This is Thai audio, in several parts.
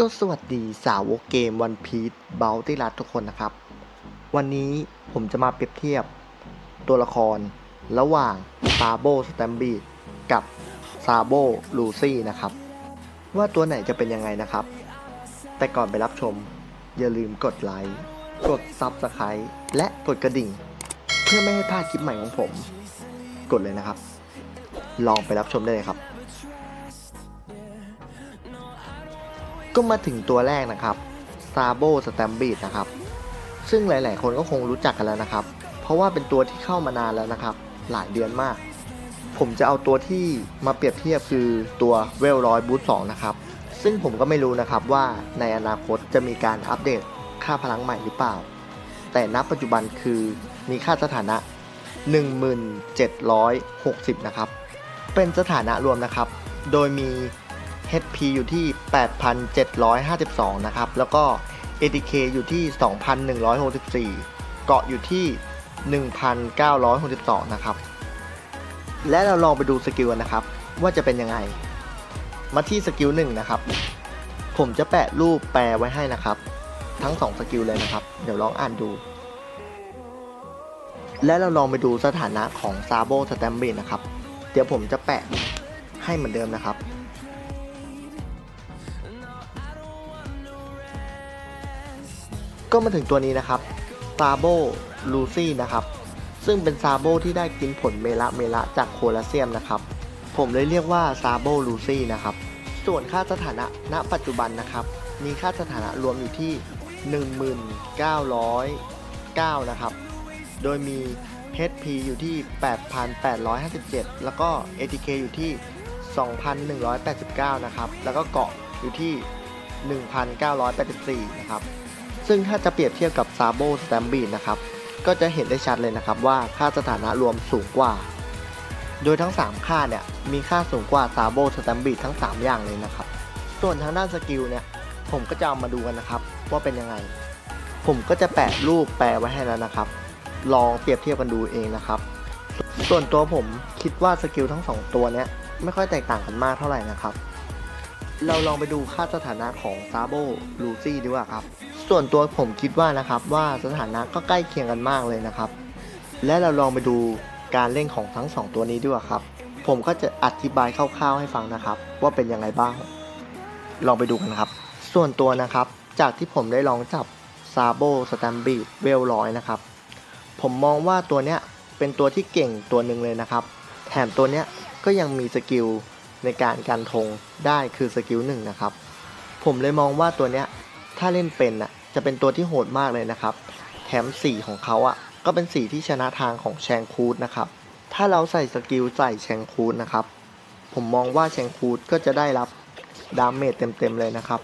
ก็สวัสดีสาวกเกมวันพี e เบลที่รักทุกคนนะครับ วันนี้ผมจะมาเปรียบเทียบตัวละคร ระหว่างซาโบสแตมบีกับซาโบลูซี่นะครับ ว่าตัวไหนจะเป็นยังไงนะครับ แต่ก่อนไปรับชม อย่าลืมกดไลค์กด Subscribe และกดกระดิ่ง เพื่อไม่ให้พลาดคลิปใหม่ของผม กดเลยนะครับ ลองไปรับชมได้เลยครับ ก็มาถึงตัวแรกนะครับซาโบสแตมบีดนะครับ ซึ่งหลาย ๆ คนก็คงรู้จักกันแล้วนะครับ เพราะว่าเป็นตัวที่เข้ามานานแล้วนะครับ หลายเดือนมาก ผมจะเอาตัวที่มาเปรียบเทียบคือตัวเวลร้อยบูทสองนะครับ ซึ่งผมก็ไม่รู้นะครับว่าในอนาคตจะมีการอัปเดตค่าพลังใหม่หรือเปล่า แต่ณปัจจุบันคือมีค่าสถานะ 1760 นะครับ เป็นสถานะรวมนะครับ โดยมี HP อยู่ที่ 8,752 นะครับ แล้วก็ ATK อยู่ที่ 2,164 เกาะอยู่ที่ 1,962 นะครับ และเราลองไปดูสกิลนนะครับ ว่าจะเป็นยังไง มาที่สกิล1นะครับ ผมจะแปะรูปแปลไว้ให้นะครับ ทั้ง 2 สกิลเลยนะครับ เดี๋ยวลองอ่านดู และเราลองไปดูสถานะของซาโบสแตมบีนะครับ เดี๋ยวผมจะแปะให้เหมือนเดิมนะครับ ก็มาถึงตัวนี้นะครับซาโบลูซี่นะครับ ซึ่งเป็นซาโบที่ได้กินผลเมละเมละจากโคลาเซียมนะครับ ผมเลยเรียกว่าซาโบลูซี่นะครับ ส่วนค่าสถานะณปัจจุบันนะครับ มีค่าสถานะรวมอยู่ที่ 1909 นะครับ โดยมี HP อยู่ที่ 8,857 แล้วก็ ATK อยู่ที่ 2,189 นะครับ แล้วก็เกาะอยู่ที่ 1,984 นะครับ ซึ่งถ้าจะเปรียบเทียบกับซาโบสแตมบีดนะครับก็จะเห็นได้ชัดเลยนะครับว่าค่าสถานะรวมสูงกว่า โดยทั้ง 3 ค่าเนี่ยมีค่าสูงกว่าซาโบสแตมบีดทั้ง 3 อย่างเลยนะครับ ส่วนทางด้านสกิลเนี่ยผมก็จะเอามาดูกันนะครับว่าเป็นยังไง ผมก็จะแปะรูปแปะไว้ให้แล้วนะครับ ลองเปรียบเทียบกันดูเองนะครับ ส่วนตัวผมคิดว่าสกิลทั้ง 2 ตัวเนี้ยไม่ค่อยแตกต่างกันมากเท่าไหร่นะครับ เราลองไปดูค่าสถานะของซาโบลูซี่ดีกว่าครับ ส่วนตัวผมคิดว่านะครับว่าสถานะก็ใกล้เคียงกันมากเลยนะครับ และเราลองไปดูการเล่นของทั้ง 2 ตัวนี้ดีกว่าครับ ผมก็จะอธิบายคร่าวๆให้ฟังนะครับ ว่าเป็นยังไงบ้าง ลองไปดูกันครับ ส่วนตัวนะครับ จากที่ผมได้ลองจับซาโบสแตมบีเวลร้อยนะครับ ผมมองว่าตัวเนี้ยเป็นตัวที่เก่งตัวหนึ่งเลยนะครับ แถมตัวเนี้ยก็ยังมีสกิล ในการการธงได้คือสกิลหนึ่งนะครับ ผมเลยมองว่าตัวเนี้ยถ้าเล่นเป็นอะจะเป็นตัวที่โหดมากเลยนะครับ แถมสีของเขาอะก็เป็นสีที่ชนะทางของแชงคูดนะครับ ถ้าเราใส่สกิลใส่แชงคูดนะครับ ผมมองว่าแชงคูดก็จะได้รับดาเมจเต็มๆเลยนะครับ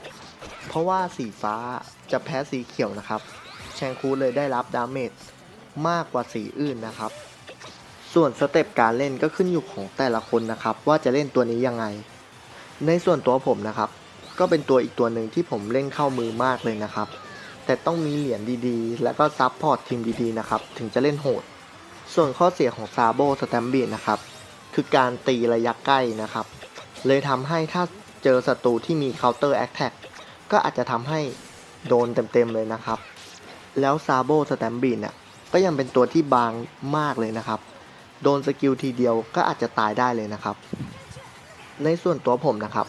เพราะว่าสีฟ้าจะแพ้สีเขียวนะครับ แชงคูดเลยได้รับดาเมจมากกว่าสีอื่นนะครับ ส่วนสเต็ปการเล่นก็ขึ้นอยู่ของแต่ละคนนะครับ ว่าจะเล่นตัวนี้ยังไง ในส่วนตัวผมนะครับ ก็เป็นตัวอีกตัวหนึ่งที่ผมเล่นเข้ามือมากเลยนะครับ แต่ต้องมีเหรียญดีๆ แล้วก็ซับพอร์ตทีมดีๆนะครับ ถึงจะเล่นโหด ส่วนข้อเสียของซาโบสแตมบีนะครับ คือการตีระยะใกล้นะครับ เลยทำให้ถ้าเจอศัตรูที่มี counter attack ก็อาจจะทำให้โดนเต็มๆเลยนะครับ แล้วซาโบสแตมบีเนี่ยก็ยังเป็นตัวที่บางมากเลยนะครับ โดนสกิลทีเดียวก็อาจจะตายได้เลยนะครับ ในส่วนตัวผมนะครับ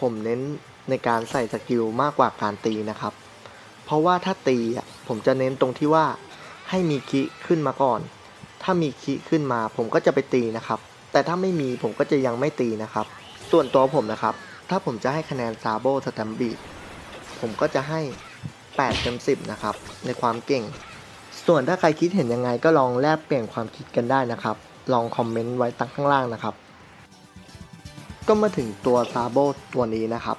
ผมเน้นในการใส่สกิลมากกว่าการตีนะครับ เพราะว่าถ้าตีอะผมจะเน้นตรงที่ว่าให้มีคิขึ้นมาก่อน ถ้ามีคิขึ้นมาผมก็จะไปตีนะครับ แต่ถ้าไม่มีผมก็จะยังไม่ตีนะครับ ส่วนตัวผมนะครับ ถ้าผมจะให้คะแนนซาโบสแตมบีผมก็จะให้8เต็ม10นะครับในความเก่ง ส่วนถ้าใครคิดเห็นยังไงก็ลองแลกเปลี่ยนความคิดกันได้นะครับ ลองคอมเมนต์ไว้ตั้งข้างล่างนะครับ ก็มาถึงตัวซาโบตัวนี้นะครับ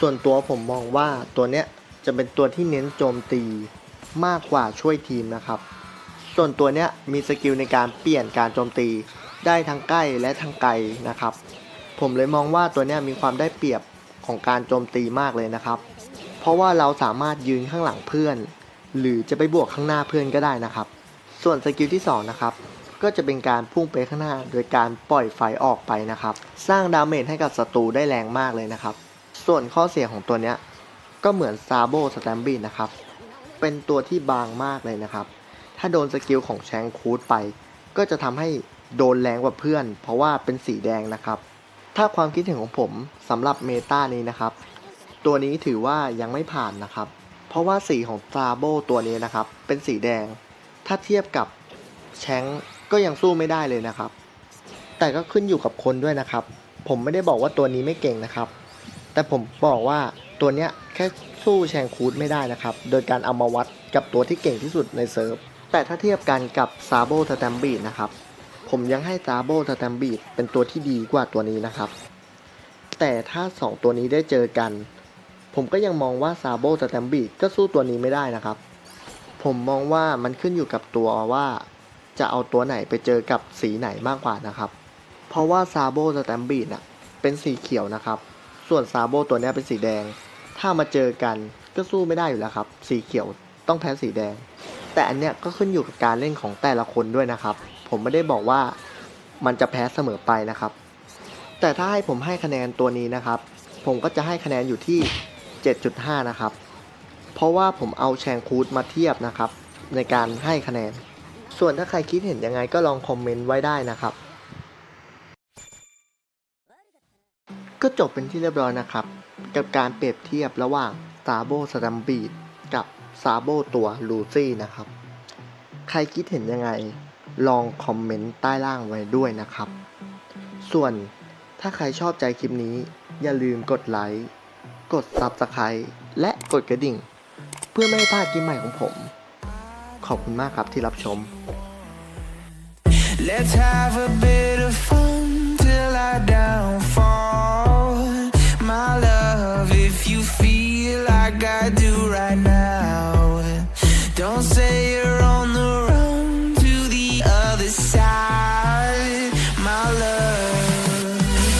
ส่วนตัวผมมองว่าตัวเนี้ยจะเป็นตัวที่เน้นโจมตีมากกว่าช่วยทีมนะครับ ส่วนตัวเนี้ยมีสกิลในการเปลี่ยนการโจมตีได้ทั้งใกล้และทั้งไกลนะครับ ผมเลยมองว่าตัวเนี้ยมีความได้เปรียบของการโจมตีมากเลยนะครับ เพราะว่าเราสามารถยืนข้างหลังเพื่อน หรือจะไปบวกข้างหน้าเพื่อนก็ได้นะครับ ส่วนสกิลที่2นะครับก็จะเป็นการพุ่งไปข้างหน้า โดยการปล่อยไฟออกไปนะครับ สร้างดาเมจให้กับศัตรูได้แรงมากเลยนะครับ ส่วนข้อเสียของตัวเนี้ยก็เหมือนซาโบสแตมบีนะครับ เป็นตัวที่บางมากเลยนะครับ ถ้าโดนสกิลของแชงคูดไป ก็จะทำให้โดนแรงกว่าเพื่อน เพราะว่าเป็นสีแดงนะครับ ถ้าความคิดเห็นของผมสำหรับเมตานี้นะครับ ตัวนี้ถือว่ายังไม่ผ่านนะครับ เพราะว่าสีของซาโบตัวนี้นะครับ เป็นสีแดง ถ้าเทียบกับแชงก็ยังสู้ไม่ได้เลยนะครับ แต่ก็ขึ้นอยู่กับคนด้วยนะครับ ผมไม่ได้บอกว่าตัวนี้ไม่เก่งนะครับ แต่ผมบอกว่าตัวเนี้ยแค่สู้แชงคูดไม่ได้นะครับ โดยการเอามาวัดกับตัวที่เก่งที่สุดในเซิร์ฟ แต่ถ้าเทียบกันกับซาโบสแตมบีดนะครับ ผมยังให้ซาโบสแตมบีดเป็นตัวที่ดีกว่าตัวนี้นะครับ แต่ถ้า 2 ตัวนี้ได้เจอกัน ผมก็ยังมองว่าซาโบสแตมบีก็สู้ตัวนี้ไม่ได้นะครับ ผมมองว่ามันขึ้นอยู่กับตัวว่า จะเอาตัวไหนไปเจอกับสีไหนมากกว่านะครับ เพราะว่าซาโบสแตมบีน่ะเป็นสีเขียวนะครับ ส่วนซาโบตัวนี้เป็นสีแดง ถ้ามาเจอกันก็สู้ไม่ได้อยู่แล้วครับ สีเขียวต้องแพ้สีแดง แต่อันเนี้ยก็ขึ้นอยู่กับการเล่นของแต่ละคนด้วยนะครับ ผมไม่ได้บอกว่ามันจะแพ้เสมอไปนะครับ แต่ถ้าให้ผมให้คะแนนตัวนี้นะครับ ผมก็จะให้คะแนนอยู่ที่ 7.5 นะครับ เพราะว่าผมเอาแชงคูดมาเทียบนะครับ ในการให้คะแนน ส่วนถ้าใครคิดเห็นยังไงก็ลองคอมเมนต์ไว้ได้นะครับ ก็จบเป็นที่เรียบร้อยนะครับ กับการเปรียบเทียบระหว่างซาโบสตัมบีดกับซาโบตัวลูซี่นะครับ ใครคิดเห็นยังไง ลองคอมเมนต์ใต้ล่างไว้ด้วยนะครับ ส่วนถ้าใครชอบใจคลิปนี้ อย่าลืมกดไลค์ กด Subscribe และกดกระดิ่ง เพื่อไม่ให้พลาดคลิปใหม่ของผม ขอบคุณมากครับที่รับชม Let's have a bit of fun till I downfall. My love, if you feel like I do right now,